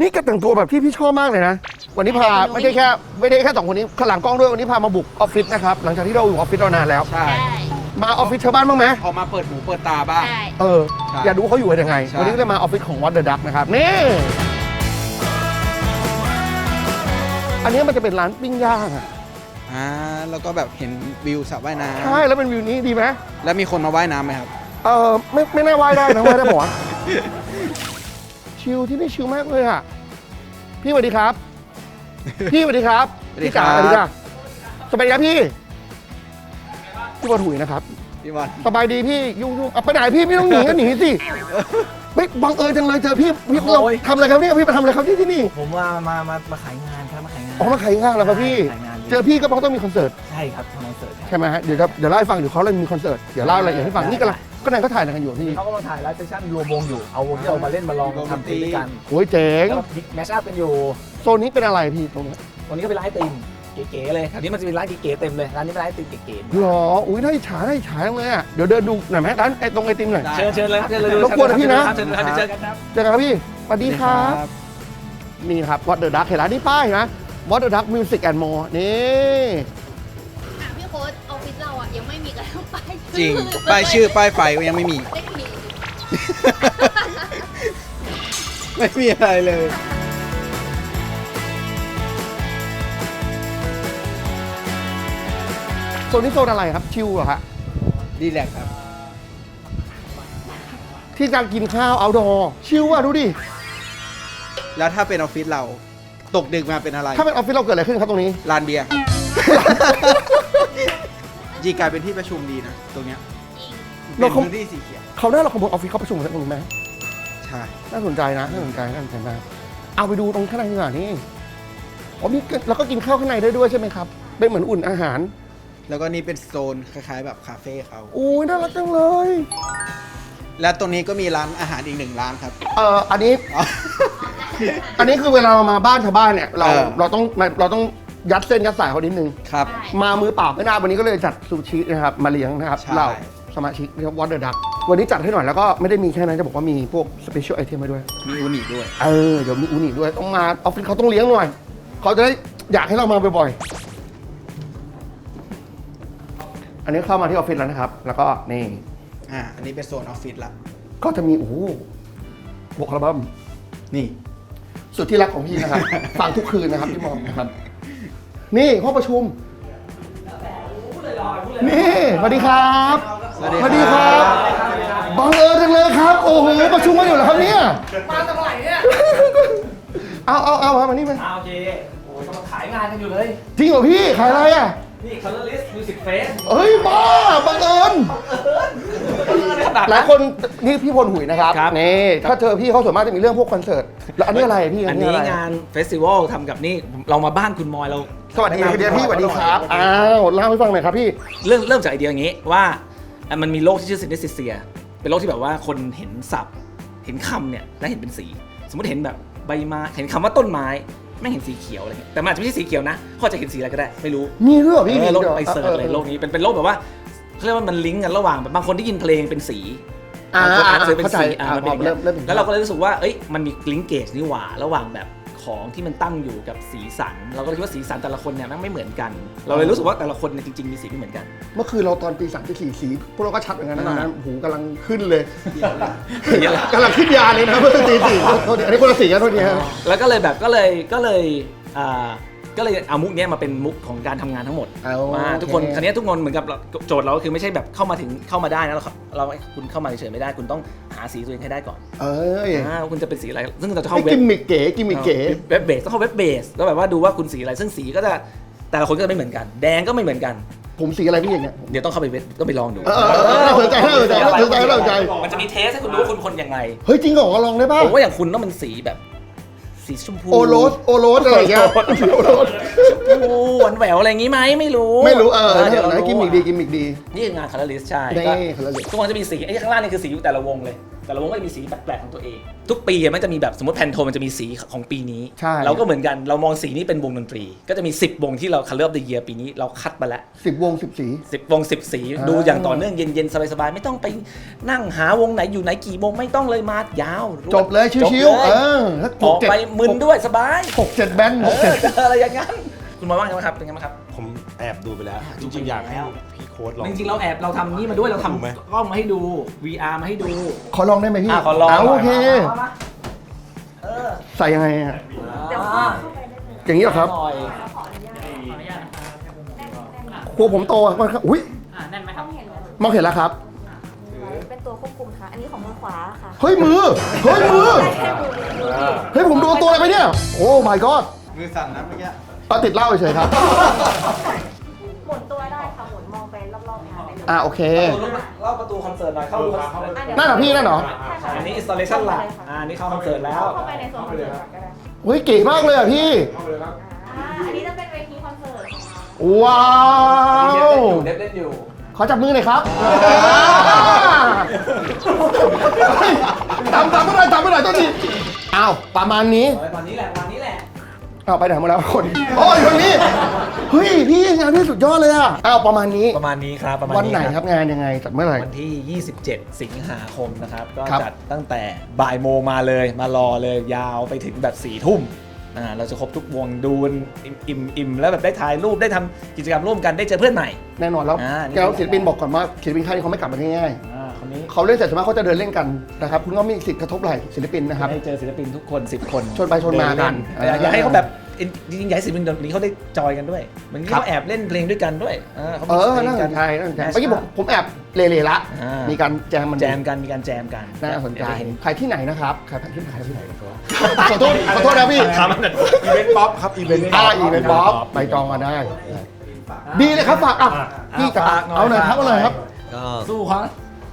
นี่ก็แต่งตัวแบบที่พี่ชอบมากเลยนะ วันนี้พาไม่ใช่แค่ไม่ได้แค่สองคนนี้ข้างหลังกล้องด้วยวันนี้พามาบุกออฟฟิศนะครับ หลังจากที่เราอยู่ออฟฟิศเรานานแล้ว ใช่ใช่มาออฟฟิศชาวบ้านบ้างไหมพอมาเปิดหูเปิดตาบ้างใช่เออ ใช่อยากดูเขาอยู่กันยังไง ใช่ วันนี้ก็เลยมาออฟฟิศของวัดเดอะดักนะครับ นี่ อันนี้มันจะเป็นร้านปิ้งย่างอะอ่าแล้วก็แบบเห็นวิวสระว่ายน้ใช่แล้วเป็นวิวนี้ดีไหมำแล้วมีคนมาว่ายน้ำไหมครับ เออไม่ไม่น่าว่ายได้นะว่ายได้ปะวะ ชิลที่นี่ชิลมากเลยอะ พี่สวัสดีครับ พี่สวัสดีครับ สวัสดีพี่จ๋าครับสวัสดีจ้ะสบายดีครับพี่พี่บอลหุยนะครับ พี่บอลสบายดีพี่ยุ่งยุ่งอะไปไหนพี่ไม่ต้องหนีก็หนีสิไม่บังเอิญจังเลยเจอพี่พี่เราโอ้ยทำอะไรครับเนี่ยพี่มาทำอะไรครับที่ที่นี่ผมว่ามา มา มาขายงานครับ มาขายงานอ๋อมาขายงานแล้วครับพี่ ขายงานเจอพี่ก็เพราะต้องมีคอนเสิร์ตใช่ครับทำคอนเสิร์ตครับ ใช่ไหมฮะเดี๋ยวจะเดี๋ยวเล่าให้ฟังเดี๋ยวเขาเลยมีคอนเสิร์ตเดี๋ยวเล่ารายละเอียดให้ฟังนี่ก็ละ ก็นั่นก็ถ่ายอะไรกันอยู่พี่เขากำลังถ่ายไลฟ์เซสชั่นรวมวงอยู่ เอาวงที่เรามาเล่นมาลองทำเพลงด้วยกันโอ้ยเจ๋งแล้วบิ๊กแมชอัพกันอยู่ โซนนี้เป็นอะไรพี่ตรงนี้วันนี้ก็เป็นร้านไอติมเก๋ๆเลยแถวนี้มันจะเป็นร้านเก๋ๆเต็มเลย ร้านนี้เป็นร้านไอติมเก๋หรออุ้ยน่าอิจฉาน่าอิจฉาจังเลยอะเดี๋ยวเดินดูหน่อยไหมร้านไอ้ตรงไอติมหน่อยได้ๆเชิญเชิญเลยครับเชิญเลยรบกวนนะพี่นะเชิญเลยครับเดี๋ยวเจอกันครับ เจอกันครับพี่สวัสดีครับ นี่ครับวัดเดอะดักเห็นร้านนี้ป้ายนะวัดเดอะดักมิวสิกแอนด์โมนี่ จริง ป้ายชื่อป้ายไฟก็ยังไม่มีได้มี ไม่มีอะไรเลย โซนนี้โซนอะไรครับ ชิวเหรอฮะ ดีแลกครับ ที่จะกินข้าวเอาดอชิวอะดูดิ แล้วถ้าเป็นออฟฟิศเรา ตกดึกมาเป็นอะไร ถ้าเป็นออฟฟิศเราเกิดอะไรขึ้นครับตรงนี้ ลานเบียร์ จีกลายเป็นที่ประชุมดีนะ ตรงเนี้ยเราเป็นคง พื้นที่สีเขียวเขาวหน้าเราขโมยออฟฟิศเขาประชุมกันตรงนี้ไหมใช่น่าสนใจนะน่าสนใจน่าสนใจมากเอาไปดูตรงข้างในดีกว่านี่อ๋อมีแล้วก็กินข้าวข้างในได้ด้วยใช่ไหมครับเป็นเหมือนอุ่นอาหารแล้วก็นี่เป็นโซนคล้าย ๆ แบบคาเฟ่เขาอุ้ยน่ารักจังเลยและตรงนี้ก็มีร้านอาหารอีกหนึ่งร้านครับ เอ่ออันนี้อ๋ออันนี้คือเวลาเรามาบ้านชาวบ้านเนี่ยเราเออ เราต้องเราต้อง ยัดเส้นยัดสายเขานิดนึง ครับ มามือเปล่าไม่น่าวันนี้ก็เลยจัดซูชินะครับมาเลี้ยงนะครับใช่ เราสมาชิกเรียกวอเตอร์ดักวันนี้จัดให้หน่อยแล้วก็ไม่ได้มีแค่นั้นจะบอกว่ามีพวกสเปเชียลไอเทมมาด้วย มีอูนิด้วย เออเดี๋ยวมีอูนิด้วยต้องมาออฟฟิศเขาต้องเลี้ยงหน่อยเขาจะได้อยากให้เรามาบ่อยๆ อันนี้เข้ามาที่ออฟฟิศแล้วนะครับ แล้วก็นี่อ่า อันนี้เป็นโซนออฟฟิศละ ก็จะมีโอ้โหบวกอัลบั้มนี่ สุดที่รักของพี่นะครับ ฟังทุกคืนนะครับพี่มอมนะครับ นี่ห้องประชุม นี่สวัสดีครับสวัสดีสวัสดีครับ บังเอิญจังเลยครับ โอ้โหประชุมมาอยู่เหรอครับเนี่ย มาจากไหนเนี่ยเอาเอาเอามามานี่มาอ่าโอเคโอ้ยกำลังขายงานกันอยู่เลย จริงเหรอพี่ขายอะไรอะ นี่ Colorless Music f e s เฮ้ยบ้าบังเอิญหลายคนนี่พี่พลหุยนะครับครับ นี่ถ้าเจอพี่เขาส่วนมากจะมีเรื่องพวกคอนเสิร์ตแล้วอันนี้อะไรพี่อันนี้นี้อะไร งานเฟสติวัลทำกับนี่ เรามาบ้านคุณมอยเรา สวัสดีเดียพี่สวัสดีครับ อ้าวเล่าให้ฟังหน่อยครับพี่ เริ่มเริ่มจากไอเดียอย่างนี้ว่าอะมันมีโรคที่ชื่อซินเนซิเซีย เป็นโรคที่แบบว่าคนเห็นศัพท์เห็นคำเนี่ยแล้วเห็นเป็นสี สมมติเห็นแบบใบไม้เห็นคำว่าต้นไม้ไม่เห็นสีเขียวอะไรเงี้ยแต่มันอาจจะไม่ใช่สีเขียวนะเขาอาจจะเห็นสีอะไรก็ได้ไม่รู้มีด้วยเหรอพี่เออโรคดี๋ยวไปเสิร์ชเลยโรคนี้เป็นเป็นโรคแบบว่าเขาเรียกว่ามันลิงก์กันระหว่างแบบบางคนที่ยินเพลงเป็นสีอ่าบางคนอ่านหนังสือเป็นเข้าใจสีอ่ามันเป็นอย่างเงี้เริ่ยมเริ่มเห็นแล้วเราก็เลยรู้สึกว่าเอ้ยมันมีลิงก์เกจนี่หว่าระหว่างแบบ ของที่มันตั้งอยู่กับสีสัน เราก็เลยคิดว่าสีสันแต่ละคนเนี่ยแมันไม่เหมือนกัน เราเลยรู้สึกว่าแต่ละคนเนี่ยจริงๆมีสีไม่เหมือนกัน เมื่อคืนเราตอนตีสามตีสี่สีพวกเราก็ชัดเหมือนกันนะตอนนั้นหูกำลังขึ้นเลยเยอะกำลังขึ้นยาเลยนะเมื่อตีสี่โทษทีอันนี้คนละสีกันโทษทีฮะแล้วก็เลยแบบก็เลยก็เลยอ่า ก็เลยเอามุกเนี้ยมาเป็นมุกของการทำงานทั้งหมดเอามาทุกคนครั้นี้ยทุกคนเหมือนกับเราโจทย์เราก็คือไม่ใช่แบบเข้ามาถึงเข้ามาได้นะเราเราคุณเข้ามาเฉยๆไม่ได้ คุณต้องหาสีตัวเองให้ได้ก่อนเอ้ยอ่าว่าคุณจะเป็นสีอะไร ซึ่งเราจะเข้าไอ้เว็กิบ มมิกเก๋กิมมิกเก๋ เว็บเบสต้องเข้าเว็บเบสแล้วแบบว่าดูว่าคุณสีอะไรซึ่งสีก็จะแต่ละคนก็จะไม่เหมือนกัน แดงก็ไม่เหมือนกัน ผมสีอะไรพี่อย่างเงี้ย เดี๋ยวต้องเข้าไปเว็บต้องไปลองดูเออเออเออน่าสนใจน่าสนใจน่าสนใจน่าสนใจ มันจะมีเทสให้คุณดูว่าคุณคนยังไงเฮ้ยจริงเหรอลองได้ป่ะผมว่าอย่างคุณต้องเป็นสีแบบ สีชมพูโอโรสโอโรสอะไรอย่างเงี้ยโอโรสชมพูหวานแหววอะไรอย่างงี้ไหมไม่รู้ไม่รู้เออเดี๋ยวเรานะกิมมิกดีกิมมิกดี นี่คืองานคาราลิสใช่นี่ก็คาราลิสทุกคนจะมีสีไอ้ข้างล่างนี่คือสีอยู่แต่ละวงเลย แต่ละวงก็จะมีสีแปลกๆของตัวเอง ทุกปีอะมันจะมีแบบสมมติแพนโทมันจะมีสีของปีนี้ ใช่ เราก็เหมือนกันเรามองสีนี้เป็นวงดนตรี ก็จะมี 10 วงที่เรา Color of the Year ปีนี้เราคัดมาแล้วสิบวงสิบสี สิบวงสิบสีอ่า ดูอย่างต่อเนื่องเย็นๆ สบายๆ ไม่ต้องไปนั่งหาวงไหนอยู่ไหนกี่โมงไม่ต้องเลยมายาวรวดจบเลยชิวจๆบเอเลยอถ้าออกไปมึนด้วยสบายหกเจ็ดแบนด์หกเจ็ด อะไรอย่างนั้น คุณมองว่าไงบ้างครับเป็นไงบ้างครับ ผมแอบดูไปแล้วจริงๆ อยากให้พี่โค้ดลอง จริงๆเราแอบเราทำนี่มาด้วยเราทดูไหมำกล้องมาให้ดู VR มาให้ดูขอลองได้ไหมพี่อะขอลอง เาโอเคามาเออใส่ยังไงอะเดี๋ยวอย่างนี้เหรอครับหน่อยกลัวผมโตอะมันครับอุ้ยมองเห็นแล้วครับ เป็นตัวควบคุมค่ะ อันนี้ของมือขวาค่ะเฮ้ยมือ เฮ้ยมือแค่มือมือมือเฮ้ยผมโดนตัวอะไรไปเนี่ย โอ้ my god มือสั่นนะเมื่อกี้ก็ติดเหล้าเฉยๆครับ อบๆงานได้เลยอ่าโอเค เล่าประตูคอนเสิร์ตหน่อยเข้าดูคอนเสิร์ตอะเดี๋ยวนั่นเหรอพี่นั่นเหรอ อันนี้ installation หลักอ่านี่เข้าคอนเสิร์ตแล้ว เข้าไปในโซนคอนเสิร์ตก่อนก็ได้เฮ้ยเก๋มากเลยอะพี่อ่าอันนี้จะเป็นเวทีคอนเสิร์ตของเราว้าว เด็ดเล่นอยู่ขอจับมือหน่อยครับเฮ้ยตามตามเมื่อไหร่ตามเมื่อไหร่ต้นทีอ้าวประมาณนี้ตอนนี้แหละวันนี้แหละอ้าวไปไหนหมดแล้วคน โอ้ยคนนี้ เฮ้ยพี่งานพี่สุดยอดเลยอะอ้าวประมาณนี้ประมาณนี้ครับประมาณวันนี้ไหนครับงานยังไงจัดเมื่อไหร่ วันที่ 27 สิงหาคมนะครับ ก็ครับ จัดตั้งแต่บ่ายโมงมาเลยมารอเลยยาวไปถึงแบบ4ี่ทุ่มอ่าเราจะครบทุกวงดูกันอิ่มอิ่มอิ่มแล้วแบบได้ถ่ายรูปได้ทำกิจกรรมร่วมกันได้เจอเพื่อนใหม่ แน่นอนแล้วอ่านี่แกวศิลปินบอกก่อนว่าศิลปินค่ายนี้เขาไม่กลับมาง่ายอ่าคนนี้ๆเขาเล่นเสร็จส่วนมากเขาจะเดินเล่นกันนะครับคุณก็มีสิทธิ์กระทบไหล่ศิลปินนะครับ ได้เจอศิลปินทุกคน 10 คนชวนไปชวนมากันเดิเล่อยากให้เขาแบบ จริงๆอยากให้ศิลปินนี้เขาได้จอยกันด้วยเหมือนที่เขาแอบเล่นเพลงด้วยกันด้วยาขาเอมีอพลงน่าสกันใจน่าสนใจเมื่อกี้ผมผมแอบเล่ๆละอ่ามีมีการแจมมันแจมกันมีการแจมกันน่าสนใจเดี๋ยวได้เห็นใครที่ไหนนะครับใครที่ไหนที่ไหนขอโทษขอโทษนะพี่อีเวนต์ป๊อปครับอีเวนต์อ่าอีเวนต์บ๊อบไปจองมาได้ ดีเลยครับฝากอะพี่จะเอาหน่อยครับเอาหน่อยครับก็สู้เขา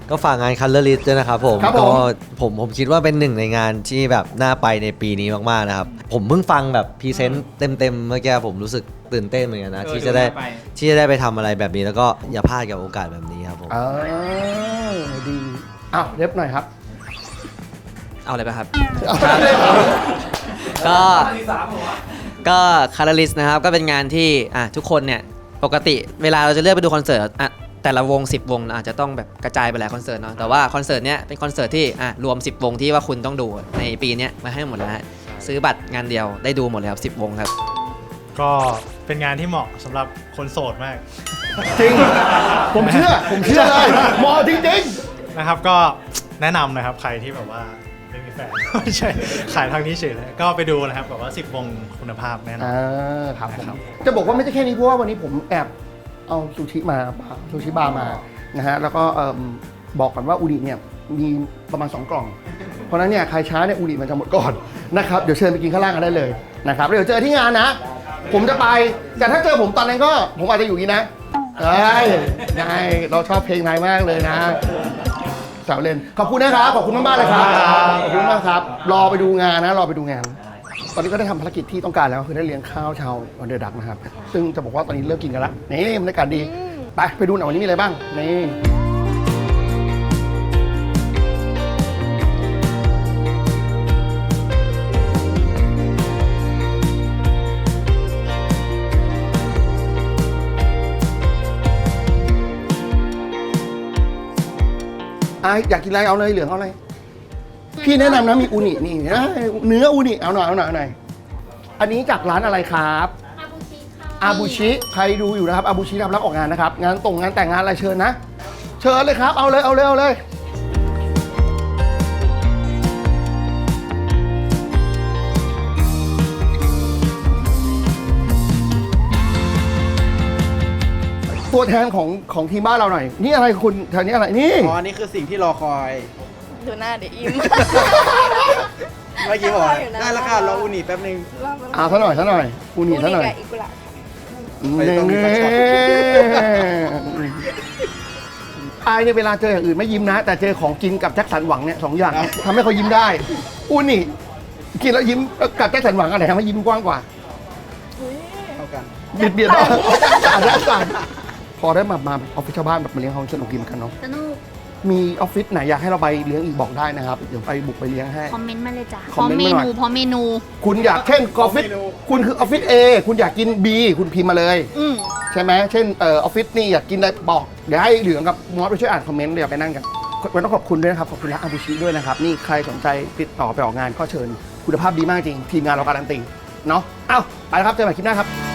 ก็ฝากงาน Color List ด้วยนะครับผมครับผม ก็ผมผมคิดว่าเป็นหนึ่งในงานที่แบบน่าไปในปีนี้มากๆนะครับ ผมเพิ่งฟังแบบพรีเซนต์เต็มๆเมื่อกี้ผมรู้สึกตื่นเต้นเหมือนกันนะที่จะได้ที่จะได้ไปทำอะไรแบบนี้แล้วก็อย่าพลาดกับโอกาสแบบนี้ครับผมอ่าดีอ้าวเล็บหน่อยครับเอาอะไรไปครับเอาเลยครับ ก็ ก็คาราลิสนะครับ ก็เป็นงานที่อะทุกคนเนี่ย ปกติเวลาเราจะเลือกไปดูคอนเสิร์ตอะ แต่ละวง 10 วงอาจจะต้องแบบกระจายไปหลายคอนเสิร์ตเนาะแต่ว่าคอนเสิร์ตเนี้ยเป็นคอนเสิร์ตที่อะรวม 10 วงที่ว่าคุณต้องดูในปีเนี้ยมาให้หมดแล้วฮะซื้อบัตรงานเดียวได้ดูหมดเลยครับ10 วงครับ ก็เป็นงานที่เหมาะสำหรับคนโสดมากจริง ผมเชื่อ ผมเชื่อเลยเหมอจริงนะครับ ก็แนะนำนะครับใครที่แบบว่าไม่มีแฟน ไม่ใช่ขายทางนี้เฉยเลยก็ไปดูนะครับแบบว่า 10 วงคุณภาพแน่ๆนอน อ่าครับผมนะครับจะบอกว่าไม่ใช่แค่นี้เพราะว่าวันนี้ผมแอบ เอาซูชิมาซูชิบาร์มานะฮะแล้วก็บอกก่อนว่าอูนิเนี่ยมีประมาณ 2 กล่อง เพราะนั้นเนี่ยใครช้าเนี่ยอูนิมันจะหมดก่อนนะครับเดี๋ยวเชิญไปกินข้างล่างกันได้เลยนะครับเดี๋ยวเจอที่งานนะ ผมจะไปแต่ถ้าเจอผมตอนนั้นก็ผมอาจจะอยู่นี่นะได้ได้เราชอบเพลงนายมากเลยนะสาวเล่นขอบคุณนะครับขอบคุณมากๆเลยครับขอบคุณมากครับ รอไปดูงานนะ รอไปดูงาน ตอนนี้ก็ได้ทำภารกิจที่ต้องการแล้วคือได้เลี้ยงข้าวชาววันเดอร์ดักนะครับ ซึ่งจะบอกว่าตอนนี้เลิกกินกันแล้วนี่บรรยากาศดี ไปไปดูหน่อยวันนี้มีอะไรบ้าง นี่ อะอยากกินอะไรเอาเลยเหลืองเอาเลย พี่แนะนำนะมีอูนินี่นะเนื้ออูนิเอาหน่อยเอาหน่อยเอาหน่อยอันนี้จากร้านอะไรครับ อาบูชิค่ะอาบูชิใครดูอยู่นะครับอาบูชิทำรับออกงานนะครับ งานตรงงานแต่งงานอะไรเชิญนะ เชิญเลยครับ เอาเลยเอาเลยเอาเลย ตัวแทนของของทีมบ้านเราหน่อย นี่อะไรคุณแถวนี้อะไรนี่ อ๋อนี่คือสิ่งที่รอคอย ดูหน้าเดี๋ยวอิ่ม เมื่อกี้บอกรออยู่นะได้แล้วค่ะรออูนิแป๊บนึง อ่าซะหน่อยซะหน่อยอูนิซะหน่อยกับอิกุระไม่ต้องมีเน่ไฟช็อตอายเนี่ยเวลาเจออย่างอื่นไม่ยิ้มนะ แต่เจอของกินกับแจ็คสันหวังเนี่ยสองอย่างทำให้เขายิ้มได้อูนี่กินแล้วยิ้มกับแจ็คสันหวังอะไรทำให้ยิ้มกว้างกว่า เท่ากันเบียดเบียดเอาอ่านได้สั่นพอได้มามาเอาไปชาวบ้านแบบมาเลี้ยงเขาสนุกกินกันเนาะสนุก มีออฟฟิศไหนอยากให้เราไปเลี้ยงอีกบอกได้นะครับ เดี๋ยวไปบุกไปเลี้ยงให้ คอมเมนต์มาเลยจ้ะคอมเมนต์เมมาหน่อยนูพร้อมเมนู คุณอยากเช่นออฟฟิศคุณคือออฟฟิศ A คุณอยากกิน B คุณพิมพ์มาเลย อืมใช่ไหมเช่นเออออฟฟิศนี่อยากกินอะไรบอก เดี๋ยวให้เหลืองกับมอสไปช่วยอ่านคอมเมนต์เดี๋ยวไปนั่งกันวันต้องขอบคุณด้วยนะครับ ขอบคุณร้านอาบูชิด้วยนะครับ นี่ใครสนใจติดต่อไปออกงานก็เชิญ คุณภาพดีมากจริง ทีมงานเราการันตีเนาะเอ้าไปแล้วครับเจอกันใหม่คลิปหน้าครับ